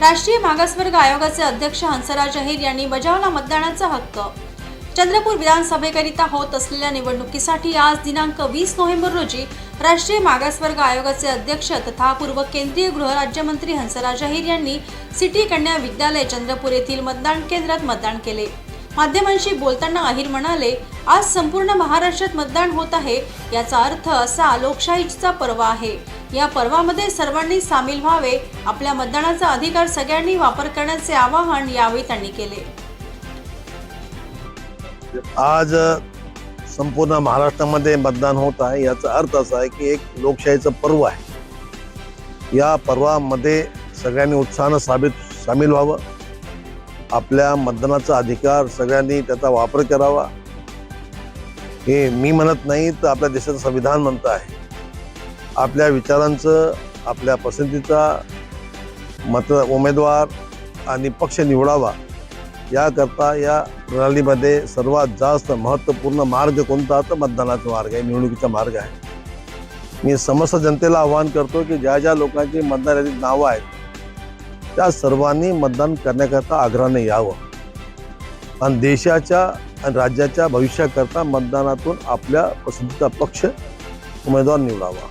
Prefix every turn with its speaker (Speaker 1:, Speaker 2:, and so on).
Speaker 1: राष्ट्रीय मागासवर्ग आयोगाचे अध्यक्ष हंसराज अहिर यांनी बजावला मतदानाचा हक्क. चंद्रपूर विधानसभेकरिता होत असलेल्या निवडणुकीसाठी आज दिनांक वीस नोव्हेंबर रोजी राष्ट्रीय मागासवर्ग आयोगाचे अध्यक्ष तथा पूर्व केंद्रीय गृहराज्यमंत्री हंसराज अहिर यांनी सिटी कन्या विद्यालय चंद्रपूर येथील मतदान केंद्रात मतदान केले. माध्यमांशी बोलताना अहिर म्हणाले आज संपूर्ण महाराष्ट्रात मतदान होत आहे याचा अर्थ असा लोकशाहीचा पर्व आहे. या पर्वामध्ये सर्वांनी सामील व्हावे आपल्या मतदानाचा अधिकार सगळ्यांनी वापर करण्याचे आवाहन यावेळी त्यांनी केले.
Speaker 2: आज संपूर्ण महाराष्ट्रामध्ये मतदान होत आहे. याचा अर्थ असा आहे की एक लोकशाहीचं पर्व आहे. या पर्वामध्ये सगळ्यांनी उत्साहानं साबित सामील व्हावं. आपल्या मतदानाचा अधिकार सगळ्यांनी त्याचा वापर करावा. हे मी म्हणत नाही तर आपल्या देशाचं संविधान म्हणतं आहे. आपल्या विचारांचं आपल्या पसंतीचा मत उमेदवार आणि पक्ष निवडावा याकरता या प्रणालीमध्ये सर्वात जास्त महत्त्वपूर्ण मार्ग कोणता तर मतदानाचा मार्ग आहे निवडणुकीचा मार्ग आहे. मी समस्त जनतेला आवाहन करतो की ज्या ज्या लोकांची मतदार यादीत नावं आहेत त्या सर्वांनी मतदान करण्याकरता आग्रहाने यावं. आणि देशाच्या आणि राज्याच्या भविष्याकरता मतदानातून आपल्या पसंतीचा पक्ष उमेदवार निवडावा.